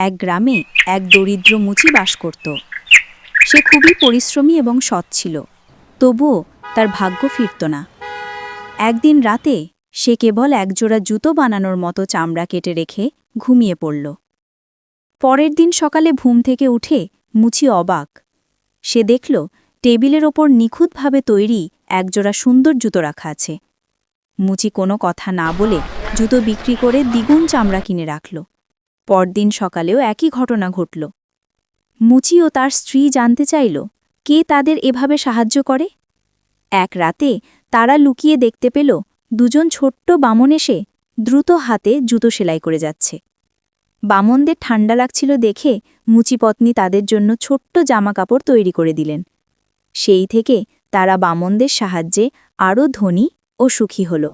এক গ্রামে এক দরিদ্র মুচি বাস করত। সে খুবই পরিশ্রমী এবং সৎ ছিল। তবুও তার ভাগ্য ফিরত না। একদিন রাতে সে কেবল একজোড়া জুতো বানানোর মতো চামড়া কেটে রেখে ঘুমিয়ে পড়ল। পরের দিন সকালে ঘুম থেকে উঠে মুচি অবাক। সে দেখল, টেবিলের ওপর নিখুঁতভাবে তৈরি একজোড়া সুন্দর জুতো রাখা আছে। মুচি কোনো কথা না বলে জুতো বিক্রি করে দ্বিগুণ চামড়া কিনে রাখল। পরদিন সকালেও একই ঘটনা ঘটল। মুচি ও তার স্ত্রী জানতে চাইল, কে তাদের এভাবে সাহায্য করে? এক রাতে তারা লুকিয়ে দেখতে পেল, দুজন ছোট্ট বামন এসে দ্রুত হাতে জুতো সেলাই করে যাচ্ছে। বামনদের ঠান্ডা লাগছিল দেখে মুচিপত্নী তাদের জন্য ছোট্ট জামা কাপড় তৈরি করে দিলেন। সেই থেকে তারা বামনদের সাহায্যে আরও ধনী ও সুখী হল।